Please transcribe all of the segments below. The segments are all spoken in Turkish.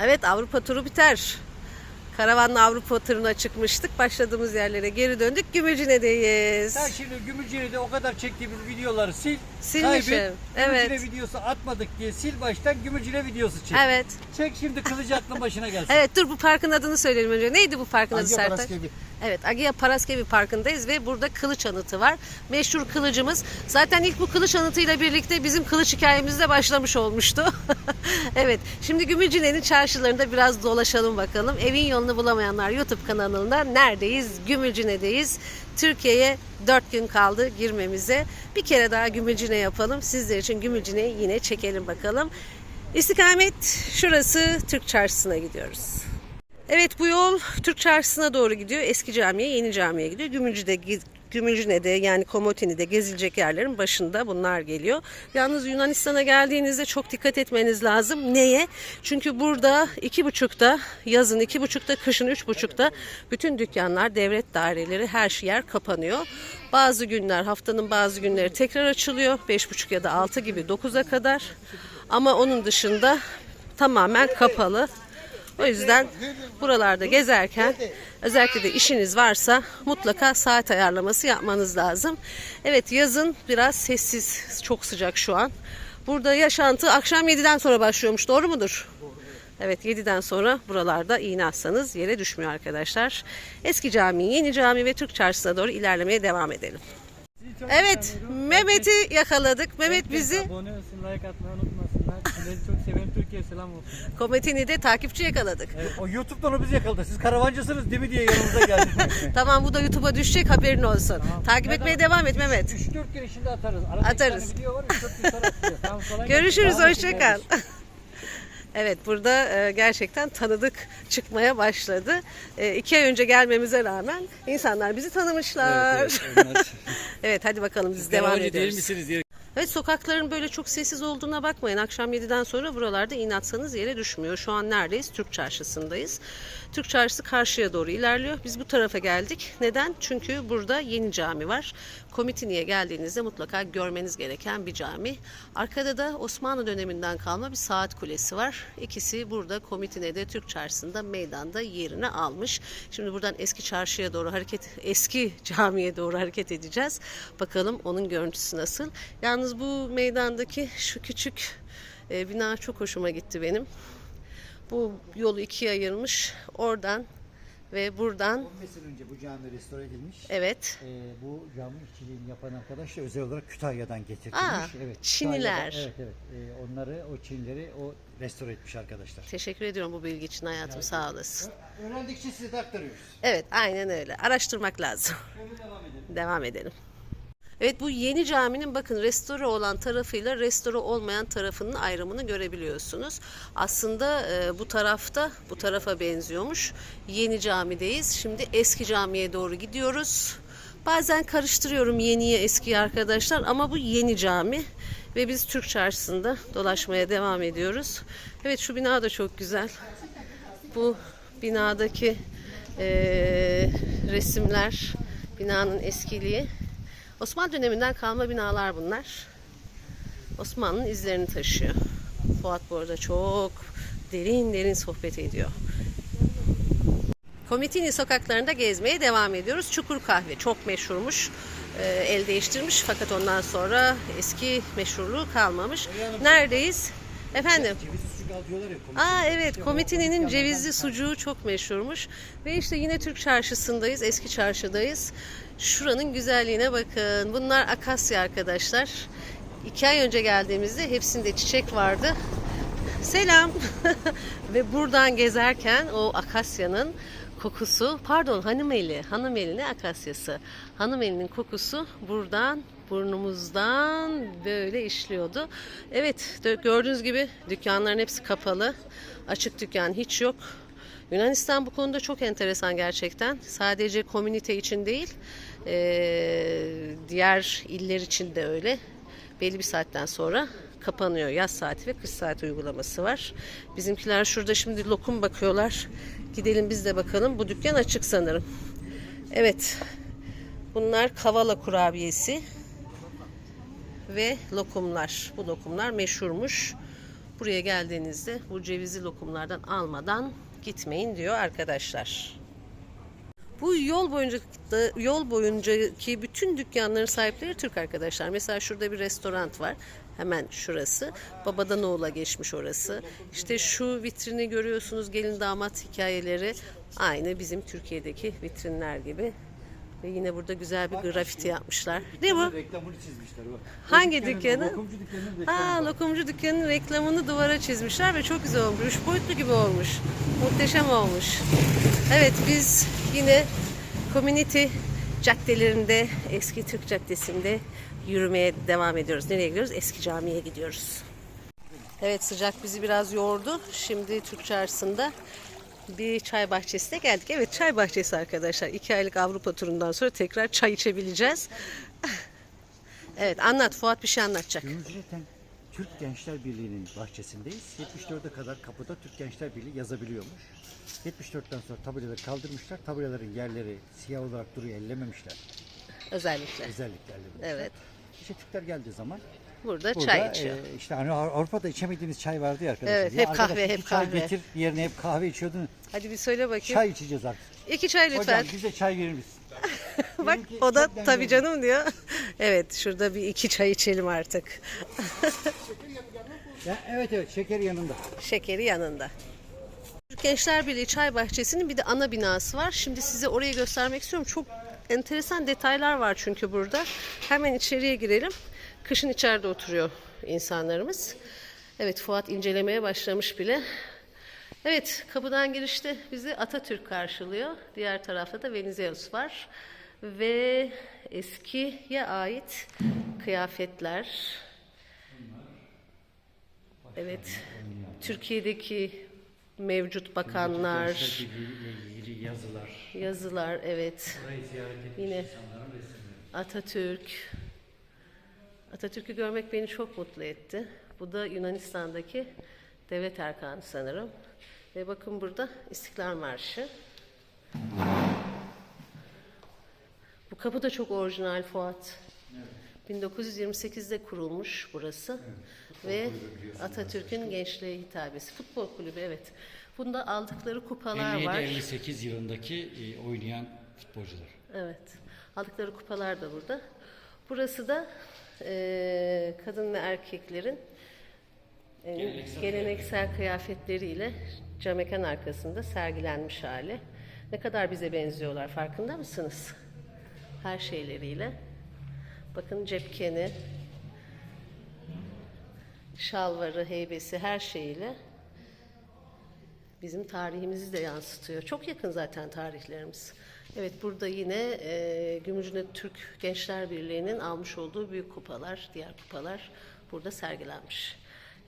Evet Avrupa turu biter. Karavanla Avrupa turuna çıkmıştık. Başladığımız yerlere geri döndük. Gümülcine'deyiz. Sen şimdi Gümülcine'de o kadar çektiğimiz videoları sil. Silmişim, kaybet. evet. Gümülcine videosu atmadık diye sil baştan Gümülcine videosu çek. Evet. Çek şimdi kılıcı aklın başına gelsin. Evet dur bu parkın adını söyleyelim önce. Neydi bu parkın adı? Paraskevi. Evet Agya Paraskevi Parkı'ndayız ve burada kılıç anıtı var. Meşhur kılıcımız. Zaten ilk bu kılıç anıtıyla birlikte bizim kılıç hikayemiz de başlamış olmuştu. evet şimdi Gümülcine'nin çarşılarında biraz dolaşalım bakalım. Evin yolunu bulamayanlar YouTube kanalında neredeyiz? Gümülcine'deyiz. Türkiye'ye 4 gün kaldı girmemize. Bir kere daha Gümülcine yapalım. Sizler için Gümülcine'yi yine çekelim bakalım. İstikamet şurası Türk Çarşısı'na gidiyoruz. Evet bu yol Türk Çarşısı'na doğru gidiyor. Eski camiye, yeni camiye gidiyor. Gümülcü'de Gümülcüne'de yani Komotini'de gezilecek yerlerin başında bunlar geliyor. Yalnız Yunanistan'a geldiğinizde çok dikkat etmeniz lazım. Neye? Çünkü burada iki buçukta yazın iki buçukta kışın üç buçukta bütün dükkanlar, devlet daireleri her şey yer kapanıyor. Bazı günler haftanın bazı günleri tekrar açılıyor. Beş buçuk ya da altı gibi dokuza kadar. Ama onun dışında tamamen kapalı. O yüzden buralarda gezerken özellikle de işiniz varsa mutlaka saat ayarlaması yapmanız lazım. Evet yazın biraz sessiz, çok sıcak şu an. Burada yaşantı akşam 7'den sonra başlıyormuş doğru mudur? Evet 7'den sonra buralarda iğne atsanız yere düşmüyor arkadaşlar. Eski cami, yeni cami ve Türk çarşısına doğru ilerlemeye devam edelim. Evet Mehmet'i yakaladık. Mehmet bizi Abone olsun, like atmayı unutmasınlar. Sizleri çok seviyorum. Türkiye selam olsun. Kometini'de takipçi yakaladık. Evet, o YouTube'dan o bizi yakaladı. Siz karavancısınız değil mi diye yanımıza geldi. Tamam bu da YouTube'a düşecek haberin olsun. Takip Ne etmeye devam et Mehmet. 3-4 kere şimdi atarız. Arada Atarız. Bir video var 3-4 gün sonra atacağız. Tamam. Görüşürüz, Sağ olasın hoşça kal. kardeşim. Evet burada e, gerçekten tanıdık çıkmaya başladı. E, iki ay önce gelmemize rağmen insanlar bizi tanımışlar. Evet, hadi bakalım biz devam ediyoruz. misiniz diye. Evet sokakların böyle çok sessiz olduğuna bakmayın. Akşam 7'den sonra buralarda iğne atsanız yere düşmüyor. Şu an neredeyiz? Türk Çarşısı'ndayız. Türk Çarşısı karşıya doğru ilerliyor. Biz bu tarafa geldik. Neden? Çünkü burada yeni cami var. Komitini'ye geldiğinizde mutlaka görmeniz gereken bir cami. Arkada da Osmanlı döneminden kalma bir saat kulesi var. İkisi burada Komitine'de Türk Çarşısı'nda meydanda yerini almış. Şimdi buradan eski çarşıya doğru hareket, eski camiye doğru hareket edeceğiz. Bakalım onun görüntüsü nasıl. Yalnız bu meydandaki şu küçük e, bina çok hoşuma gitti benim. Bu yolu ikiye ayırmış. Oradan ve buradan 15 sene önce bu cami restore edilmiş. evet Ee, bu cami işçiliğini yapan arkadaş da özel olarak Kütahya'dan getirtilmiş. Aa, evet, Çinliler. Kütahya'da- Evet evet. Ee, onları o Çinleri o restore etmiş arkadaşlar. teşekkür ediyorum bu bilgi için hayatım sağ olasın. Öğrendikçe size de aktarıyoruz. Evet aynen öyle. Araştırmak lazım. Devam edelim. Evet bu yeni caminin bakın restore olan tarafıyla restore olmayan tarafının ayrımını görebiliyorsunuz. Aslında e, bu tarafta bu tarafa benziyormuş. Yeni camideyiz. Şimdi eski camiye doğru gidiyoruz. Bazen karıştırıyorum yeniye eskiyi arkadaşlar ama bu yeni cami ve biz Türk Çarşısı'nda dolaşmaya devam ediyoruz. Evet şu bina da çok güzel. Bu binadaki eee, resimler, binanın eskiliği. Osmanlı döneminden kalma binalar bunlar. Osmanlı'nın izlerini taşıyor. Fuat bu arada çok derin derin sohbet ediyor. Komitini sokaklarında gezmeye devam ediyoruz. Çukur kahve çok meşhurmuş. Ee, el değiştirmiş fakat ondan sonra eski meşhurluğu kalmamış. Neredeyiz? Efendim? Alıyorlar ya. komik. Aa evet Komitini'nin cevizli sucuğu çok meşhurmuş. Ve işte yine Türk çarşısındayız, eski çarşıdayız. Şuranın güzelliğine bakın. Bunlar akasya arkadaşlar. İki ay önce geldiğimizde hepsinde çiçek vardı. Selam. Ve buradan gezerken o akasyanın kokusu, pardon hanımeli, hanımeli ne akasyası? Hanımelinin kokusu buradan burnumuzdan böyle işliyordu. Evet gördüğünüz gibi dükkanların hepsi kapalı. Açık dükkan hiç yok. Yunanistan bu konuda çok enteresan gerçekten. Sadece komünite için değil, diğer iller için de öyle. Belli bir saatten sonra kapanıyor. Yaz saati ve kış saati uygulaması var. Bizimkiler şurada şimdi lokum bakıyorlar. Gidelim biz de bakalım. Bu dükkan açık sanırım. Evet. Bunlar kavala kurabiyesi ve lokumlar. Bu lokumlar meşhurmuş. Buraya geldiğinizde bu cevizli lokumlardan almadan gitmeyin diyor arkadaşlar. Bu yol boyunca yol boyuncaki bütün dükkanların sahipleri Türk arkadaşlar. Mesela şurada bir restoran var. Hemen şurası. Babadan oğula geçmiş orası. İşte şu vitrini görüyorsunuz gelin damat hikayeleri. Aynı bizim Türkiye'deki vitrinler gibi. Ve yine burada güzel bir grafiti yapmışlar. Ne bu? Reklamını çizmişler bak. Hangi dükkanı? Lokumcu dükkanının reklamı. Aa, lokumcu dükkanının reklamını duvara çizmişler ve çok güzel olmuş. Üç boyutlu gibi olmuş. Muhteşem olmuş. Evet biz yine community caddelerinde, eski Türk caddesinde yürümeye devam ediyoruz. Nereye gidiyoruz? Eski camiye gidiyoruz. Evet sıcak bizi biraz yordu. Şimdi Türk çarşısında bir çay bahçesine geldik. Evet çay bahçesi arkadaşlar. İki aylık Avrupa turundan sonra tekrar çay içebileceğiz. evet anlat Fuat bir şey anlatacak. Gümrücük'ten Türk Gençler Birliği'nin bahçesindeyiz. 74'e kadar kapıda Türk Gençler Birliği yazabiliyormuş. 74'ten sonra tabelaları kaldırmışlar. Tabelaların yerleri siyah olarak duruyor, ellememişler. Özellikle. Özellikle ellememişler. Evet. İşte Türkler geldiği zaman Burada, burada çay içiyor. e, işte hani Avru- Avrupa'da içemediğimiz çay vardı ya arkadaşlar. Evet, Ya hep arkadaş, kahve, hep çay kahve. getir, yerine hep kahve içiyordun. Hadi bir söyle bakayım. Çay içeceğiz artık. İki çay lütfen. Hocam bize çay verir misin? Bak Benimki o da tabii canım diyor. evet şurada bir iki çay içelim artık. Ya, evet evet şeker yanında. Şekeri yanında. Gençler Birliği Çay Bahçesi'nin bir de ana binası var. Şimdi size orayı göstermek istiyorum. Çok enteresan detaylar var çünkü burada. Hemen içeriye girelim. Kışın içeride oturuyor insanlarımız. Evet Fuat incelemeye başlamış bile. Evet kapıdan girişte bizi Atatürk karşılıyor. Diğer tarafta da Venizelos var. Ve eskiye ait kıyafetler, Evet. Türkiye'deki mevcut bakanlar, yazılar. yazılar, evet. Yine. Atatürk. Atatürk'ü görmek beni çok mutlu etti. Bu da Yunanistan'daki devlet erkanı sanırım. Ve bakın burada İstiklal Marşı. Bu kapı da çok orijinal Fuat. 1928'de kurulmuş burası ve Atatürk'ün gençliğe hitabesi. Futbol kulübü evet. Bunda aldıkları kupalar var. 57-58 yılındaki e, oynayan futbolcular. Evet. Aldıkları kupalar da burada. Burası da eee, kadın ve erkeklerin eee, geleneksel, kıyafetleriyle cam mekan arkasında sergilenmiş hali. Ne kadar bize benziyorlar farkında mısınız? Her şeyleriyle. Bakın cepkeni, şalvarı, heybesi her şeyiyle bizim tarihimizi de yansıtıyor. Çok yakın zaten tarihlerimiz. Evet burada yine e, Gümrücüne Türk Gençler Birliği'nin almış olduğu büyük kupalar, diğer kupalar burada sergilenmiş.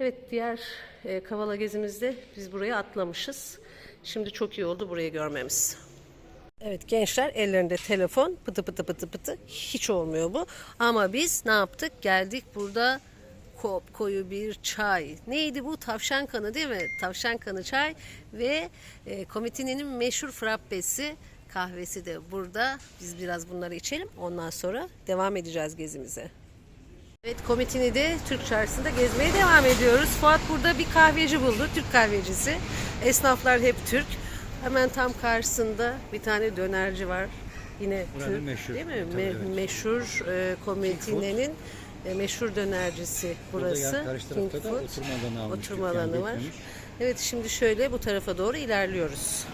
Evet diğer e, Kavala gezimizde biz buraya atlamışız. Şimdi çok iyi oldu burayı görmemiz. Evet gençler ellerinde telefon pıtı pıtı pıtı pıtı hiç olmuyor bu. Ama biz ne yaptık? Geldik burada kop koyu bir çay. Neydi bu? Tavşan kanı değil mi? Tavşan kanı çay ve e, komitenin meşhur frappesi kahvesi de burada. Biz biraz bunları içelim. Ondan sonra devam edeceğiz gezimize. Evet Komitini'de Türk Çarşısı'nda gezmeye devam ediyoruz. Fuat burada bir kahveci buldu. Türk kahvecisi. Esnaflar hep Türk. Hemen tam karşısında bir tane dönerci var. Yine Buranın Türk meşhur. değil mi? Tabii, Me- evet. Meşhur e, Komitine'nin e, meşhur dönercisi burası. Burada yan karşı tarafta da Food. oturma alanı almış. Oturma dükkan alanı var. geçmemiş. Evet şimdi şöyle bu tarafa doğru ilerliyoruz.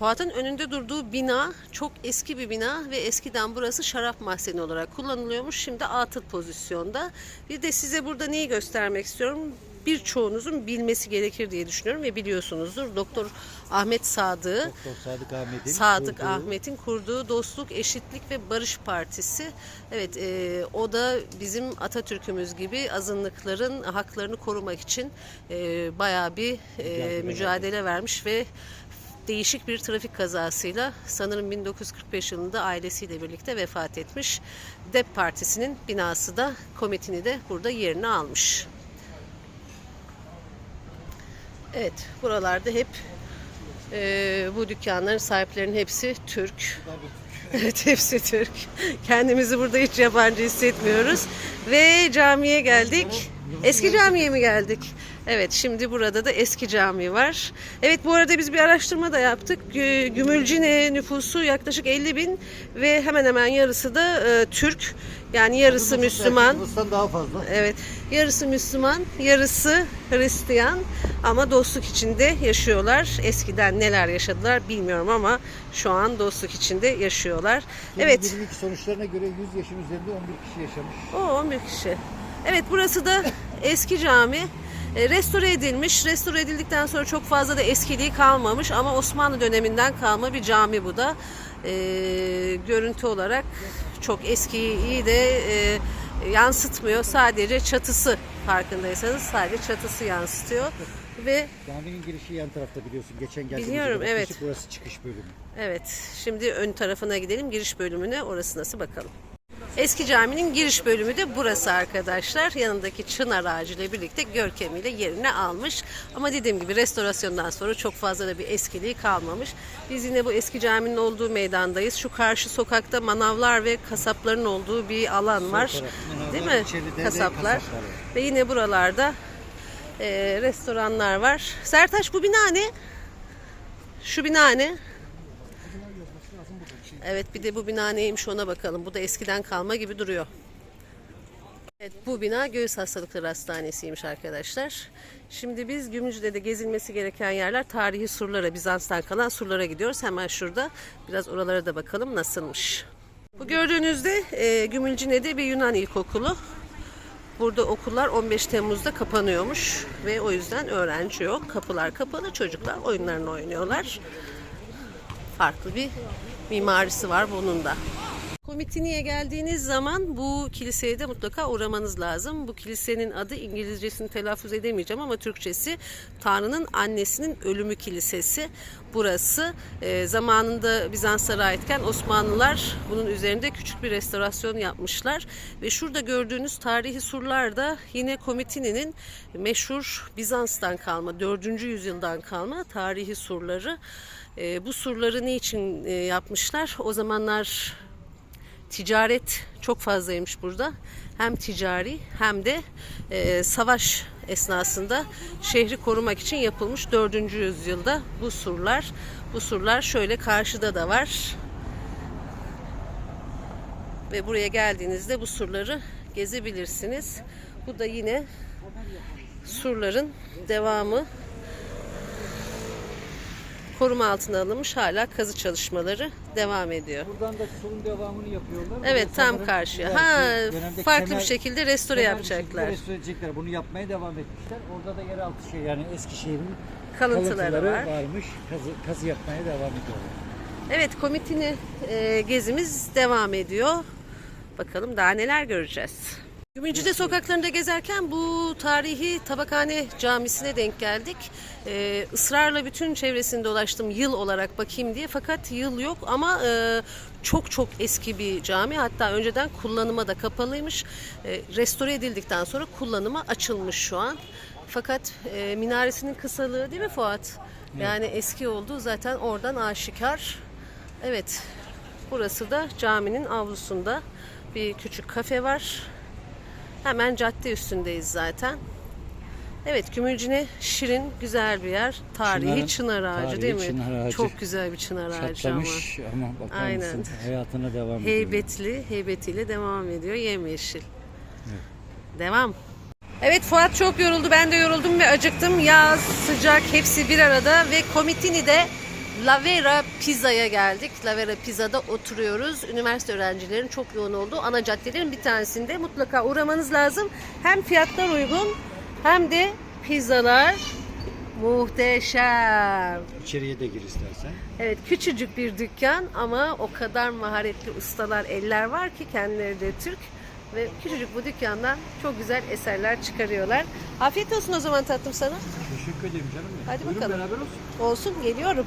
Fuat'ın önünde durduğu bina çok eski bir bina ve eskiden burası şarap mahzeni olarak kullanılıyormuş. Şimdi atıl pozisyonda. Bir de size burada neyi göstermek istiyorum? Birçoğunuzun bilmesi gerekir diye düşünüyorum ve biliyorsunuzdur. Doktor Ahmet Sadık'ı Doktor Sadık Ahmet'in Sadık kurduğu- Ahmet'in kurduğu Dostluk, Eşitlik ve Barış Partisi. Evet, e, o da bizim Atatürk'ümüz gibi azınlıkların haklarını korumak için e, bayağı bir e, mücadele, vermiş ve değişik bir trafik kazasıyla sanırım 1945 yılında ailesiyle birlikte vefat etmiş. DEP Partisi'nin binası da komitini de burada yerini almış. Evet, buralarda hep ee, bu dükkanların sahiplerinin hepsi Türk. Evet hepsi Türk. Kendimizi burada hiç yabancı hissetmiyoruz. Ve camiye geldik. Eski camiye mi geldik? Evet şimdi burada da eski cami var. Evet bu arada biz bir araştırma da yaptık. Gü- Gümülcine nüfusu yaklaşık 50 bin ve hemen hemen yarısı da e, Türk. Yani yarısı Müslüman. Nüfustan daha fazla. Evet, yarısı Müslüman, yarısı Hristiyan ama dostluk içinde yaşıyorlar. Eskiden neler yaşadılar bilmiyorum ama şu an dostluk içinde yaşıyorlar. Evet, 2022 sonuçlarına göre 100 yaşın üzerinde 11 kişi yaşamış. o 11 kişi. Evet, burası da eski cami. E, Restore edilmiş. Restore edildikten sonra çok fazla da eskiliği kalmamış ama Osmanlı döneminden kalma bir cami bu da. E, görüntü olarak çok eskiyi iyi de e, yansıtmıyor. Sadece çatısı farkındaysanız sadece çatısı yansıtıyor ve Caminin girişi yan tarafta biliyorsun. Geçen geldiğimizde Biliyorum, evet. Burası çıkış bölümü. Evet, şimdi ön tarafına gidelim, giriş bölümüne. Orası nasıl bakalım. Eski caminin giriş bölümü de burası arkadaşlar. Yanındaki çınar ağacı ile birlikte görkemiyle yerini almış. Ama dediğim gibi restorasyondan sonra çok fazla da bir eskiliği kalmamış. Biz yine bu eski caminin olduğu meydandayız. Şu karşı sokakta manavlar ve kasapların olduğu bir alan var. manavlar, Değil mi? Kasaplar. Ve yine buralarda e, restoranlar var. Sertaç bu bina ne? Şu bina ne? Evet bir de bu bina neymiş ona bakalım. Bu da eskiden kalma gibi duruyor. Evet bu bina Göğüs Hastalıkları Hastanesi'ymiş arkadaşlar. Şimdi biz Gümrücü'de de gezilmesi gereken yerler tarihi surlara, Bizans'tan kalan surlara gidiyoruz. Hemen şurada biraz oralara da bakalım nasılmış. Bu gördüğünüzde e, Gümülcine'de bir Yunan ilkokulu. Burada okullar 15 Temmuz'da kapanıyormuş ve o yüzden öğrenci yok. Kapılar kapalı, çocuklar oyunlarını oynuyorlar farklı bir mimarisi var bunun da. Komitini'ye geldiğiniz zaman bu kiliseye de mutlaka uğramanız lazım. Bu kilisenin adı İngilizcesini telaffuz edemeyeceğim ama Türkçesi Tanrı'nın annesinin ölümü kilisesi. Burası e, zamanında Bizanslara aitken Osmanlılar bunun üzerinde küçük bir restorasyon yapmışlar. Ve şurada gördüğünüz tarihi surlar da yine Komitini'nin meşhur Bizans'tan kalma, 4. yüzyıldan kalma tarihi surları. E, bu surları niçin e, yapmışlar? O zamanlar ticaret çok fazlaymış burada. Hem ticari hem de e, savaş esnasında şehri korumak için yapılmış 4. yüzyılda bu surlar. Bu surlar şöyle karşıda da var. Ve buraya geldiğinizde bu surları gezebilirsiniz. Bu da yine surların devamı koruma altına alınmış hala kazı çalışmaları devam ediyor. Buradan da surun devamını yapıyorlar. Evet tam karşıya. Ha farklı kemer- bir şekilde restore Kenar bir yapacaklar. Restore edecekler. Bunu yapmaya devam etmişler. Orada da yeraltı şey yani Eskişehir'in Kalıntıları var. varmış. Kazı, kazı yapmaya devam ediyorlar. Evet komitini e, gezimiz devam ediyor. Bakalım daha neler göreceğiz. Gümülcü'de sokaklarında gezerken bu tarihi Tabakhane Camisi'ne denk geldik. Ee, ısrarla bütün çevresini dolaştım yıl olarak bakayım diye fakat yıl yok ama e, çok çok eski bir cami hatta önceden kullanıma da kapalıymış. E, restore edildikten sonra kullanıma açılmış şu an. Fakat e, minaresinin kısalığı değil mi Fuat? Yani eski olduğu zaten oradan aşikar. Evet burası da caminin avlusunda bir küçük kafe var. Hemen cadde üstündeyiz zaten. Evet Gümülcine şirin güzel bir yer. Tarihi Çınarın- çınar ağacı tarihi değil mi? çınar ağacı. Çok güzel bir çınar ağacı ama. Ama, bakar Aynen. mısın hayatına devam ediyor. Heybetli, heybetiyle devam ediyor. Yemyeşil. Devam. Evet Fuat çok yoruldu. Ben de yoruldum ve acıktım. Yaz, sıcak hepsi bir arada ve Komitini'de Lavera Pizza'ya geldik. Lavera Pizza'da oturuyoruz. Üniversite öğrencilerin çok yoğun olduğu ana caddelerin bir tanesinde mutlaka uğramanız lazım. Hem fiyatlar uygun hem de pizzalar muhteşem. İçeriye de gir istersen. Evet küçücük bir dükkan ama o kadar maharetli ustalar eller var ki kendileri de Türk ve küçücük bu dükkandan çok güzel eserler çıkarıyorlar. Afiyet olsun o zaman tatlım sana. Teşekkür ederim canım. benim. Hadi Buyurun bakalım. beraber olsun. Olsun geliyorum.